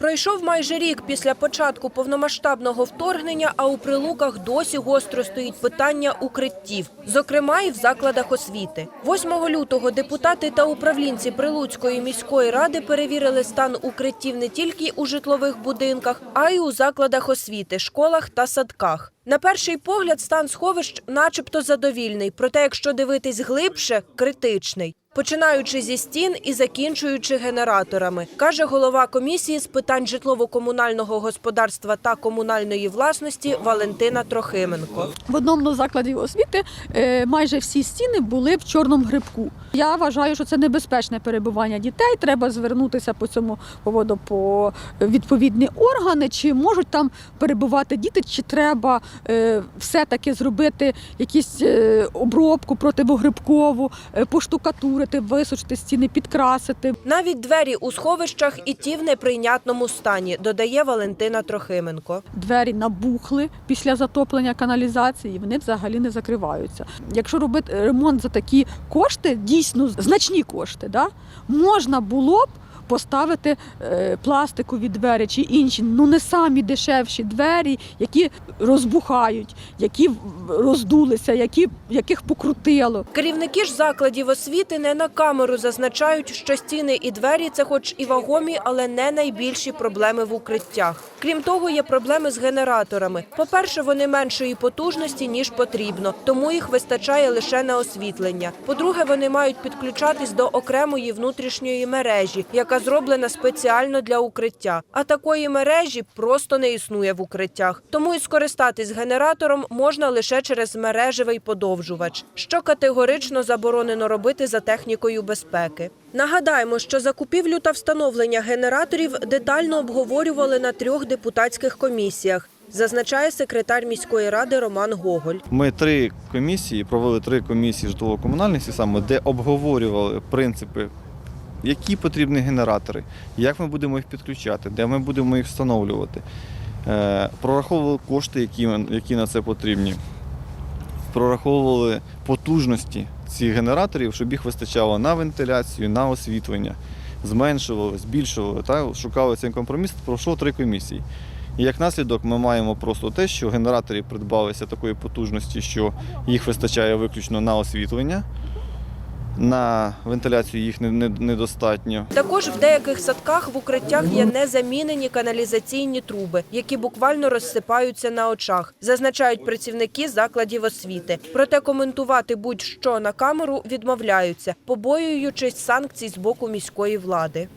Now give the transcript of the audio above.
Пройшов майже рік після початку повномасштабного вторгнення, а у прилуках досі гостро стоїть питання укриттів, зокрема і в закладах освіти. 8 лютого депутати та управлінці Прилуцької міської ради перевірили стан укриттів не тільки у житлових будинках, а й у закладах освіти, школах та садках. На перший погляд, стан сховищ начебто задовільний, проте, якщо дивитись глибше, критичний. Починаючи зі стін і закінчуючи генераторами, каже голова комісії з питань житлово-комунального господарства та комунальної власності Валентина Трохименко. В одному закладі освіти е, майже всі стіни були в чорному грибку. Я вважаю, що це небезпечне перебування дітей. Треба звернутися по цьому поводу по відповідні органи, чи можуть там перебувати діти, чи треба все-таки зробити якусь е, обробку противогрибкову, е, поштукатурити, висушити стіни, підкрасити. Навіть двері у сховищах і ті в неприйнятному стані, додає Валентина Трохименко. Двері набухли після затоплення каналізації, вони взагалі не закриваються. Якщо робити ремонт за такі кошти, дійсно значні кошти, да, можна було б поставити е, пластикові двері чи інші, ну не самі дешевші двері, які розбухають, які роздулися, які, яких покрутило. Керівники ж закладів освіти не на камеру зазначають, що стіни і двері це хоч і вагомі, але не найбільші проблеми в укриттях. Крім того, є проблеми з генераторами. По-перше, вони меншої потужності ніж потрібно, тому їх вистачає лише на освітлення. По-друге, вони мають підключатись до окремої внутрішньої мережі, яка зроблена спеціально для укриття. А такої мережі просто не існує в укриттях. Тому і скористатись генератором можна лише через мережевий подовжувач, що категорично заборонено робити за технікою безпеки. Нагадаємо, що закупівлю та встановлення генераторів детально обговорювали на трьох депутатських комісіях. Зазначає секретар міської ради Роман Гоголь. Ми три комісії провели три комісії житлово-комунальних саме, де обговорювали принципи, які потрібні генератори, як ми будемо їх підключати, де ми будемо їх встановлювати. Е, Прораховували кошти, які, які на це потрібні. Прораховували потужності цих генераторів, щоб їх вистачало на вентиляцію, на освітлення. Зменшували, збільшували, та, шукали цей компроміс, пройшло три комісії. І як наслідок ми маємо просто те, що генераторів придбалися такої потужності, що їх вистачає виключно на освітлення, на вентиляцію їх не- не- недостатньо. Також в деяких садках в укриттях є незамінені каналізаційні труби, які буквально розсипаються на очах, зазначають працівники закладів освіти. Проте коментувати будь-що на камеру відмовляються, побоюючись санкцій з боку міської влади.